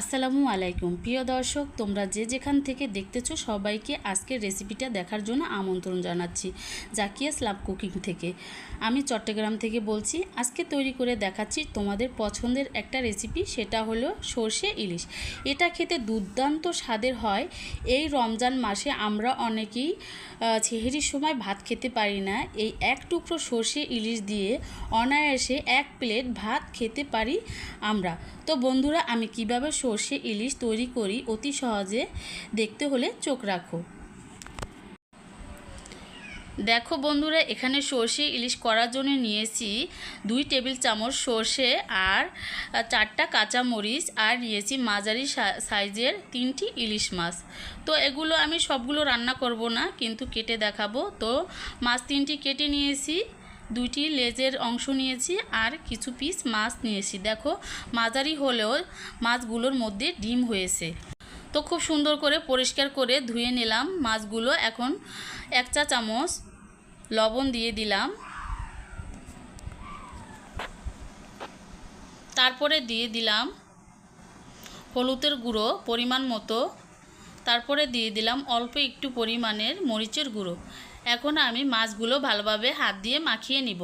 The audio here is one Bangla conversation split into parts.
আসসালামু আলাইকুম। প্রিয় দর্শক, তোমরা যে যেখান থেকে দেখতেছো সবাইকে আজকের রেসিপিটা দেখার জন্য আমন্ত্রণ জানাচ্ছি জাকিয়া স্লাব কুকিং থেকে। আমি চট্টগ্রাম থেকে বলছি, আজকে তৈরি করে দেখাচ্ছি তোমাদের পছন্দের একটা রেসিপি সেটা হলো সর্ষে ইলিশ। এটা খেতে দুর্দান্ত স্বাদের হয়। এই রমজান মাসে আমরা অনেকেই ছেহেরির সময় ভাত খেতে পারি না। এই এক টুকরো সর্ষে ইলিশ দিয়ে অনায়াসে এক প্লেট ভাত খেতে পারি আমরা। তো বন্ধুরা, আমি কীভাবে সর্ষে ইলিশ তৈরি করি, অতি সহজে দেখতে হলে চোখ রাখো। দেখো বন্ধুরা, এখানে সর্ষে ইলিশ করার জন্য নিয়েছি দুই টেবিল চামচ সর্ষে আর চারটা কাঁচা মরিচ আর নিয়েছি মাঝারি সাইজের তিনটি ইলিশ মাছ। তো এগুলো আমি সবগুলো রান্না করব না, কিন্তু কেটে দেখাবো। তো মাছ তিনটি কেটে নিয়েছি। দুইটি লেজের অংশ নিয়েছি আর কিছু পিস মাছ নিয়েছি। দেখো, মাঝারি হলেও মাছগুলোর মধ্যে ডিম হয়েছে। তো খুব সুন্দর করে পরিষ্কার করে ধুয়ে নিলাম মাছগুলো। এখন এক চা চামচ লবণ দিয়ে দিলাম। তারপরে দিয়ে দিলাম হলুদের গুঁড়ো পরিমাণ মতো। তারপরে দিয়ে দিলাম অল্প একটু পরিমাণের মরিচের গুঁড়ো। এখন আমি মাছগুলো ভালোভাবে হাত দিয়ে মাখিয়ে নিব।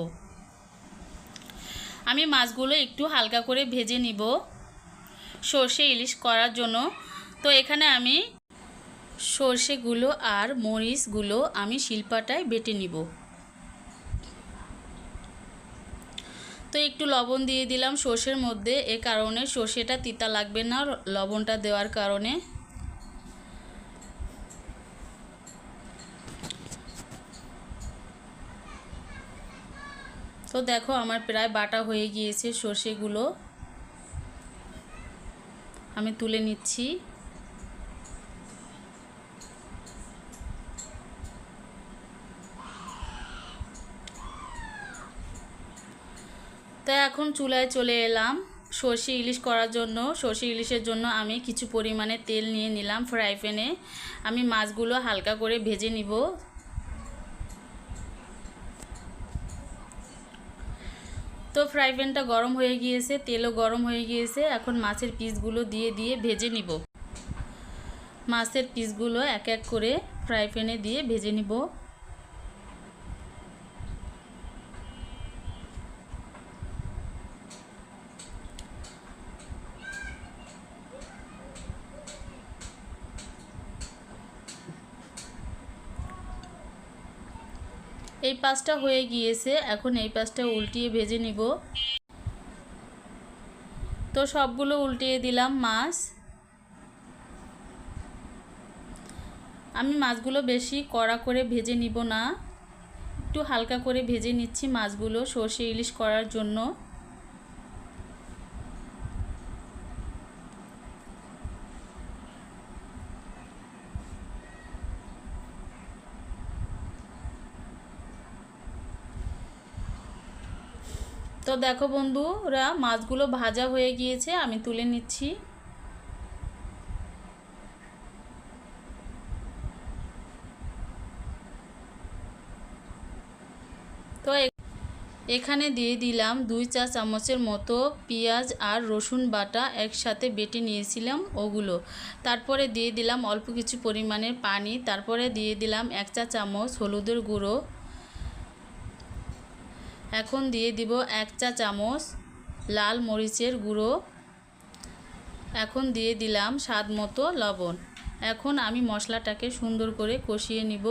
আমি মাছগুলো একটু হালকা করে ভেজে নিব। সর্ষে ইলিশ করার জন্য। তো এখানে আমি সর্ষেগুলো আর মরিচগুলো আমি শিল্পাটায় বেটে নিব। তো একটু লবণ দিয়ে দিলাম সর্ষের মধ্যে। এ কারণে সর্ষেটা তিতা লাগবে না, লবণটা দেওয়ার কারণে। তো দেখো আমার প্রায় বাটা হয়ে গিয়েছে সর্ষেগুলো। আমি তুলে নিচ্ছি। তো এখন চুলায় চলে এলাম। সর্ষে ইলিশ করার জন্য, সর্ষে ইলিশের জন্য আমি কিছু পরিমাণে তেল নিয়ে নিলাম ফ্রাই প্যানে আমি মাছগুলো হালকা করে ভেজে নিব। তো ফ্রাই প্যানটা গরম হয়ে গিয়েছে, তেলও গরম হয়ে গিয়েছে, এখন মাছের পিসগুলো দিয়ে দিয়ে ভেজে নিব। মাছের পিসগুলো এক এক করে ফ্রাই প্যানে দিয়ে ভেজে নিব। এই পাঁচটা হয়ে গিয়েছে, এখন এই পাঁচটা উল্টিয়ে ভেজে নিব। তো সবগুলো উল্টিয়ে দিলাম মাছ। আমি মাছগুলো বেশি কড়া করে ভেজে নিব না। একটু হালকা করে ভেজে নিচ্ছি মাছগুলো সর্ষে ইলিশ করার জন্য। তো দেখো বন্ধুরা মাছগুলো ভাজা হয়ে গিয়েছে, আমি তুলে নিচ্ছি। তো এখানে দিয়ে দিলাম দুই চা চামচের মতো পেঁয়াজ আর রসুন বাটা একসাথে বেটে নিয়েছিলাম ওগুলো। তারপরে দিয়ে দিলাম অল্প কিছু পরিমাণের পানি, তারপরে দিয়ে দিলাম এক চা চামচ হলুদের গুঁড়ো। এখন দিয়ে দিব এক চা চামচ লাল মরিচের গুঁড়ো। এখন দিয়ে দিলাম স্বাদ মতো লবণ। এখন আমি মশলাটাকে সুন্দর করে কষিয়ে নিব।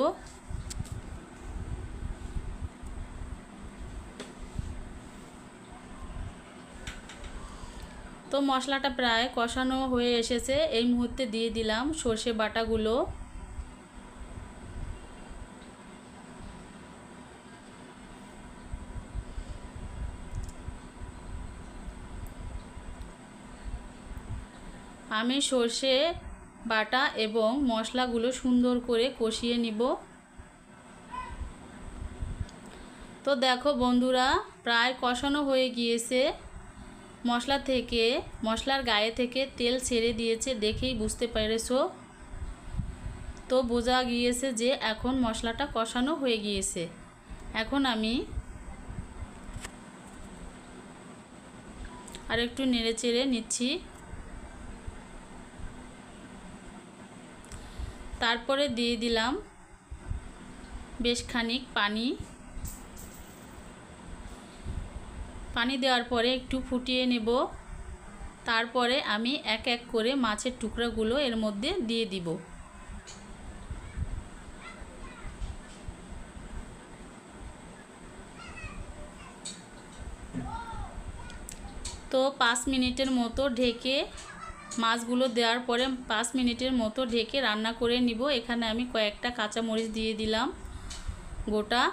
তো মশলাটা প্রায় কষানো হয়ে এসেছে। এই মুহূর্তে দিয়ে দিলাম সর্ষে বাটাগুলো। আমি সর্ষে, বাটা এবং মশলাগুলো সুন্দর করে কষিয়ে নিব। তো দেখো বন্ধুরা, প্রায় কষানো হয়ে গিয়েছে। মশলা থেকে, মশলার গায়ে থেকে তেল ছেড়ে দিয়েছে দেখেই বুঝতে পেরেছ। তো বোঝা গিয়েছে যে এখন মশলাটা কষানো হয়ে গিয়েছে। এখন আমি আর একটু নেড়ে চেড়ে নিচ্ছি। তারপরে দিয়ে দিলাম বেশ খানিক পানি। পানি দেওয়ার পরে একটু ফুটিয়ে নেব। তারপরে আমি এক এক করে মাছের টুকরাগুলো এর মধ্যে দিয়ে দিব। তো পাঁচ মিনিটের মতো ঢেকে মাছগুলো দেওয়ার পরে পাঁচ মিনিটের মতো ঢেকে রান্না করে নিব। এখানে আমি কয়েকটা কাঁচামরিচ দিয়ে দিলাম, গোটা।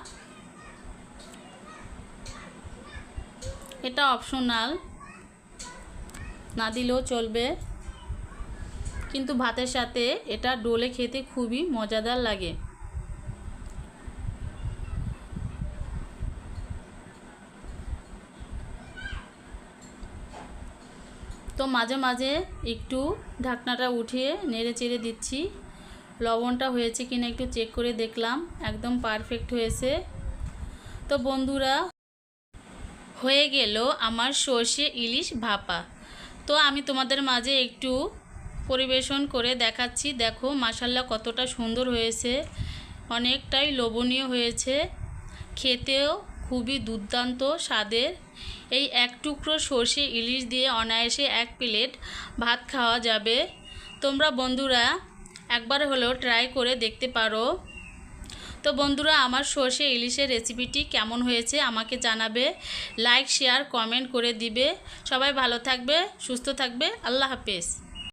এটা অপশনাল, না দিলেও চলবে। কিন্তু ভাতের সাথে এটা ডোলে খেতে খুবই মজাদার লাগে। তো মাঝে মাঝে একটু ঢাকনাটা উঠিয়ে নেড়ে চেড়ে দিচ্ছি। লবণটা হয়েছে কিনা একটু চেক করে দেখলাম, একদম পারফেক্ট হয়েছে। তো বন্ধুরা, হয়ে গেল আমার সর্ষে ইলিশ ভাপা। তো আমি তোমাদের মাঝে একটু পরিবেশন করে দেখাচ্ছি। দেখো মাসাল্লা কতটা সুন্দর হয়েছে। অনেকটাই লোভনীয় হয়েছে। খেতেও খুবই দুর্দান্ত স্বাদের। এই এক টুকরো সর্ষে ইলিশ দিয়ে অনায়াসে এক প্লেট ভাত খাওয়া যাবে। তোমরা বন্ধুরা, একবার হলেও ট্রাই করে দেখতে পারো। তো বন্ধুরা, আমার সর্ষে ইলিশের রেসিপিটি কেমন হয়েছে আমাকে জানাবে। লাইক শেয়ার কমেন্ট করে দিবে। সবাই ভালো থাকবে, সুস্থ থাকবে। আল্লাহ হাফেজ।